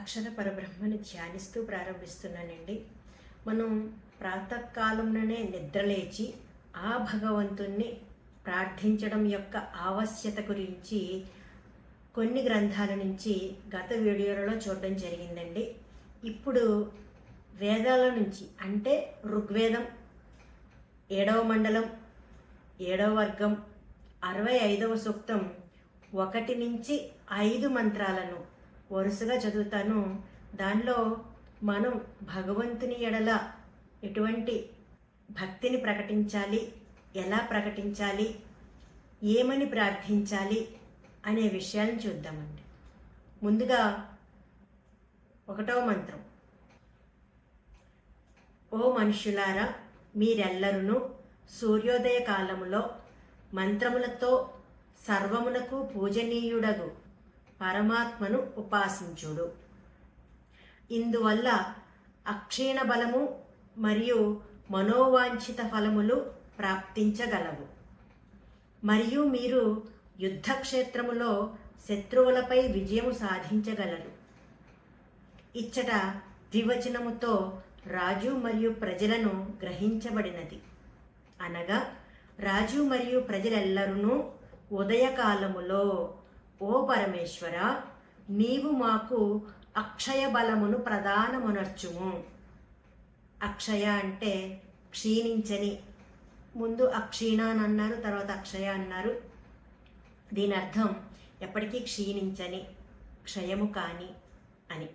అక్షర పరబ్రహ్మని ధ్యానిస్తూ ప్రారంభిస్తున్నానండి. మనం ప్రాతకాలంలోనే నిద్రలేచి ఆ భగవంతుణ్ణి ప్రార్థించడం యొక్క ఆవశ్యత గురించి కొన్ని గ్రంథాల నుంచి గత వీడియోలలో చూడడం జరిగిందండి. ఇప్పుడు వేదాల నుంచి అంటే ఋగ్వేదం ఏడవ మండలం ఏడవ వర్గం అరవై ఐదవ సూక్తం ఒకటి నుంచి ఐదు మంత్రాలను వరుసగా చదువుతాను. దానిలో మనం భగవంతుని ఎడల ఎటువంటి భక్తిని ప్రకటించాలి? ఎలా ప్రకటించాలి? ఏమని ప్రార్థించాలి? అనే విషయాలను చూద్దామండి. ముందుగా ఒకటవ మంత్రం. ఓ మనుషులారా మీరెల్లరును సూర్యోదయ కాలములో మంత్రములతో సర్వమునకు పూజనీయుడగు. పరమాత్మను ఉపాసించుడు. ఇందువల్ల అక్షీణ బలము మరియు మనోవాంఛిత ఫలములు ప్రాప్తించగలవు. మరియు మీరు యుద్ధక్షేత్రములో శత్రువులపై విజయము సాధించగలరు. ఇచ్చట ద్వివచనముతో రాజు మరియు ప్రజలను గ్రహించబడినది. అనగా రాజు మరియు ప్రజలెల్లరూ ఉదయకాలములో ఓ పరమేశ్వర నీవు మాకు అక్షయ బలమును ప్రధానమునర్చుము అక్షయ అంటే క్షీణించని. ముందు అక్షీణ అని అన్నారు తర్వాత అక్షయ అన్నారు. దీని అర్థం ఎప్పటికీ క్షీణించని క్షయము కాని అని.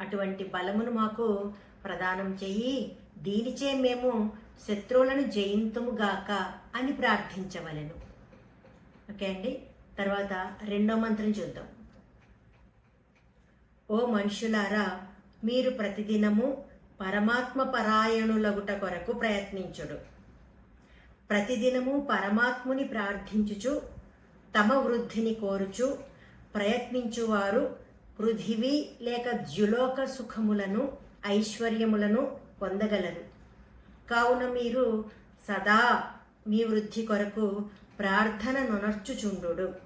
అటువంటి బలమును మాకు ప్రదానం చెయ్యి దీనిచే మేము శత్రువులను జయింతుముగాక అని ప్రార్థించవలెను. ఓకే అండి? తర్వాత రెండో మంత్రం చూద్దాం. ఓ మనుషులారా మీరు ప్రతిదినము పరమాత్మ పరాయణులగుట కొరకు ప్రయత్నించుడు. ప్రతిదినము పరమాత్ముని ప్రార్థించుచు తమ వృద్ధిని కోరుచు ప్రయత్నించువారు పృథివీ లేక ద్యులోక సుఖములను ఐశ్వర్యములను పొందగలరు. కావున మీరు సదా మీ వృద్ధి కొరకు ప్రార్థన నొనర్చుచుండు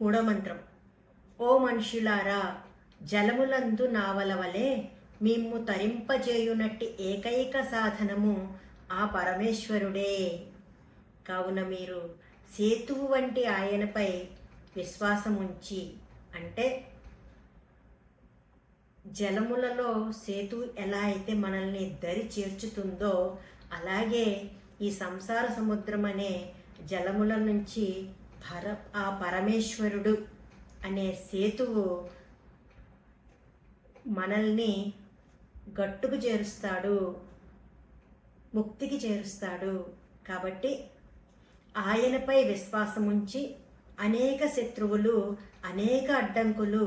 మూఢమంత్రం ఓ మనుషులారా జలములందు నావల వలె మిమ్ము తరింపజేయునట్టి ఏకైక సాధనము ఆ పరమేశ్వరుడే. కావున మీరు సేతువు వంటి ఆయనపై విశ్వాసం ఉంచి అంటే జలములలో సేతు ఎలా అయితే మనల్ని దరి చేర్చుతుందో అలాగే ఈ సంసార సముద్రం అనే జలముల నుంచి పర ఆ పరమేశ్వరుడు అనే సేతువు మనల్ని గట్టుకు చేరుస్తాడు ముక్తికి చేరుస్తాడు. కాబట్టి ఆయనపై విశ్వాసం ఉంచి అనేక శత్రువులు అనేక అడ్డంకులు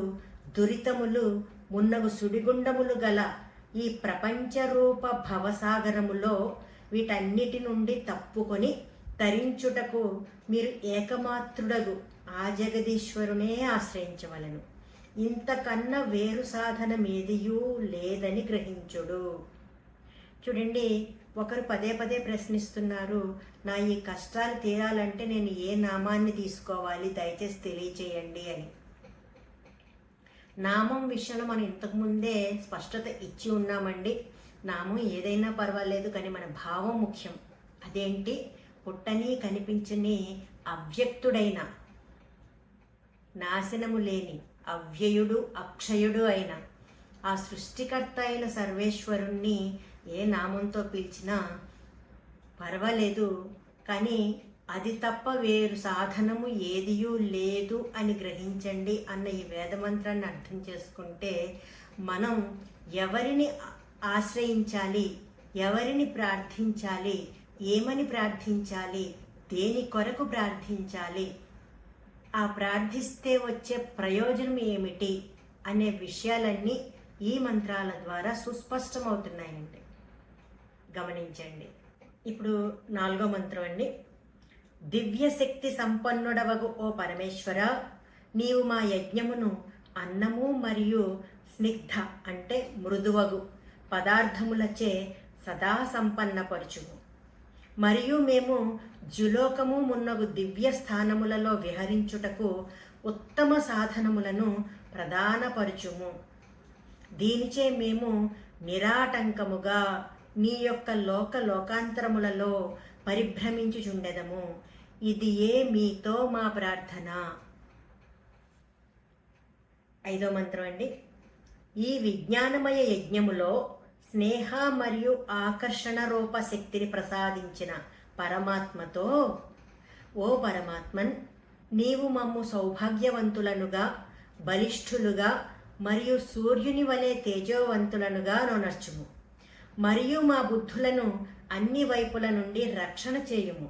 దురితములు మున్నగు సుడిగుండములు గల ఈ ప్రపంచ రూప భవసాగరములో వీటన్నిటి నుండి తప్పుకొని తరించుటకు మీరు ఏకమాత్రుడగు. ఆ జగదీశ్వరునే ఆశ్రయించవలను. ఇంతకన్నా వేరు సాధనమేదియూ లేదని గ్రహించుడు. చూడండి ఒకరు పదే పదే ప్రశ్నిస్తున్నారు నా ఈ కష్టాలు తీరాలంటే నేను ఏ నామాన్ని తీసుకోవాలి? దయచేసి తెలియచేయండి అని. నామం విషయంలో మనం ఇంతకుముందే స్పష్టత ఇచ్చి ఉన్నామండి. నామం ఏదైనా పర్వాలేదు కానీ మన భావం ముఖ్యం. అదేంటి? పుట్టని కనిపించని అవ్యక్తుడైన నాశనము లేని అవ్యయుడు అక్షయుడు అయిన ఆ సృష్టికర్త అయిన సర్వేశ్వరుణ్ణి ఏ నామంతో పిలిచినా పర్వాలేదు కానీ అది తప్ప వేరు సాధనము ఏదియూ లేదు అని గ్రహించండి అన్న ఈ వేదమంత్రాన్ని అర్థం చేసుకుంటే మనం ఎవరిని ఆశ్రయించాలి ఎవరిని ప్రార్థించాలి ఏమని ప్రార్థించాలి? దేని కొరకు ప్రార్థించాలి? ఆ ప్రార్థిస్తే వచ్చే ప్రయోజనం ఏమిటి? అనే విషయాలన్నీ ఈ మంత్రాల ద్వారా సుస్పష్టమవుతున్నాయండి. గమనించండి. ఇప్పుడు నాలుగో మంత్రం అండి. దివ్యశక్తి సంపన్నుడవగు ఓ పరమేశ్వర నీవు మా యజ్ఞమును అన్నము మరియు స్నిగ్ధ అంటే మృదువగు పదార్థములచే సదా సంపన్నపరచుము. మరియు మేము జులోకము మున్నగు దివ్య స్థానములలో విహరించుటకు ఉత్తమ సాధనములను ప్రధానపరుచుము. దీనిచే మేము నిరాటంకముగా నీ యొక్క లోక లోకాంతరములలో పరిభ్రమించుచుండెదము. ఇది ఏ మీతో మా ప్రార్థన? ఐదో మంత్రం అండి. ఈ విజ్ఞానమయ యజ్ఞములో స్నేహ మరియు ఆకర్షణ రూప శక్తిని ప్రసాదించిన పరమాత్మతో ఓ పరమాత్మన్ నీవు మమ్ము సౌభాగ్యవంతులనుగా బలిష్ఠులుగా మరియు సూర్యుని వలె తేజోవంతులనుగా నొనర్చుము. మరియు మా బుద్ధులను అన్ని వైపుల నుండి రక్షణ చేయుము.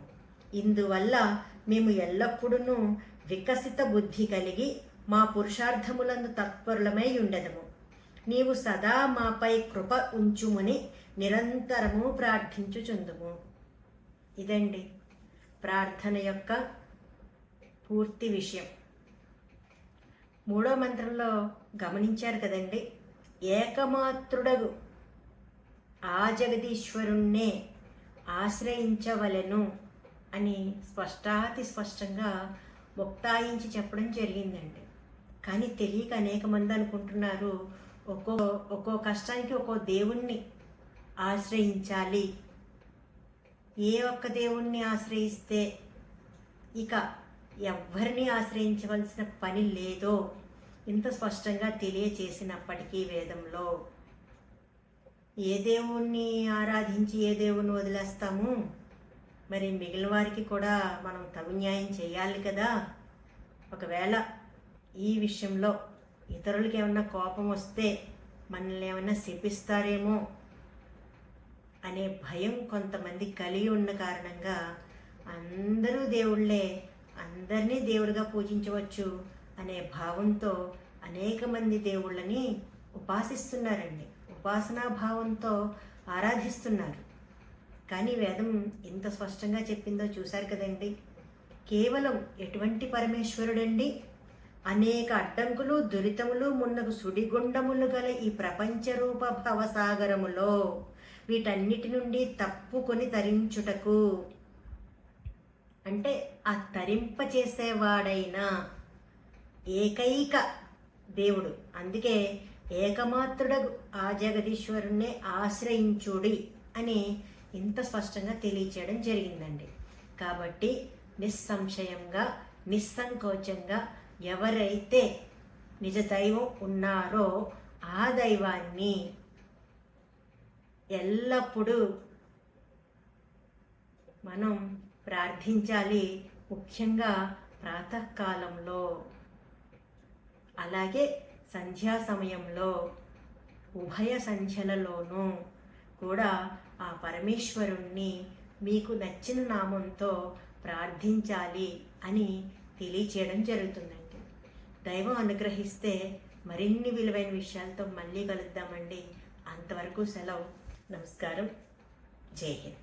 ఇందువల్ల మేము ఎల్లప్పుడూ వికసిత బుద్ధి కలిగి మా పురుషార్థములను తత్పరులమై ఉండదము. నీవు సదా మాపై కృప ఉంచుమని నిరంతరము ప్రార్థించుచుందుము. ఇదండి ప్రార్థన యొక్క పూర్తి విషయం. మూడో మంత్రంలో గమనించారు కదండి ఏకమాత్రుడగు ఆ జగదీశ్వరుణ్ణే ఆశ్రయించవలెను అని స్పష్టాతి స్పష్టంగా ముక్తాయించి చెప్పడం జరిగిందండి. కానీ తెలియక అనేక మంది అనుకుంటున్నారు ఒక్కో ఒక్కో కష్టానికి ఒక్కో దేవుణ్ణి ఆశ్రయించాలి. ఏ ఒక్క దేవుణ్ణి ఆశ్రయిస్తే ఇక ఎవ్వరిని ఆశ్రయించవలసిన పని లేదో ఇంత స్పష్టంగా తెలియచేసినప్పటికీ వేదంలో. ఏ దేవుణ్ణి ఆరాధించి ఏ దేవుణ్ణి వదిలేస్తాము? మరి మిగిలిన వారికి కూడా మనం తమ న్యాయం చేయాలి కదా? ఒకవేళ ఈ విషయంలో ఇతరులకి ఏమన్నా కోపం వస్తే మనల్ని ఏమన్నా శపిస్తారేమో అనే భయం కొంతమంది కలిగి ఉన్న కారణంగా అందరూ దేవుళ్ళే అందరినీ దేవుడిగా పూజించవచ్చు అనే భావంతో అనేక మంది దేవుళ్ళని ఉపాసిస్తున్నారండి. ఉపాసనా భావంతో ఆరాధిస్తున్నారు. కానీ వేదం ఎంత స్పష్టంగా చెప్పిందో చూశారు కదండి. కేవలం ఎటువంటి పరమేశ్వరుడండి అనేక అడ్డంకులు దురితములు మున్నగు సుడిగుండములు గల ఈ ప్రపంచ రూప భవసాగరములో వీటన్నిటి నుండి తప్పుకొని తరించుటకు. అంటే ఆ తరింపచేసేవాడైన ఏకైక దేవుడు. అందుకే ఏకమాత్రుడగు ఆ జగదీశ్వరుణ్ణే ఆశ్రయించుడి అని ఇంత స్పష్టంగా తెలియచేయడం జరిగిందండి. కాబట్టి నిస్సంశయంగా నిస్సంకోచంగా ఎవరైతే నిజ దైవం ఉన్నారో ఆ దైవాన్ని ఎల్లప్పుడూ మనం ప్రార్థించాలి. ముఖ్యంగా ప్రాతకాలంలో అలాగే సంధ్యా సమయంలో ఉభయ సంధ్యలలోనూ కూడా ఆ పరమేశ్వరుణ్ణి మీకు నచ్చిన నామంతో ప్రార్థించాలి అని తెలియచేయడం జరుగుతుంది. దైవం అనుగ్రహిస్తే మరిన్ని విలువైన విషయాలతో మళ్ళీ కలుద్దామండి. అంతవరకు సెలవు. నమస్కారం. జై హింద్.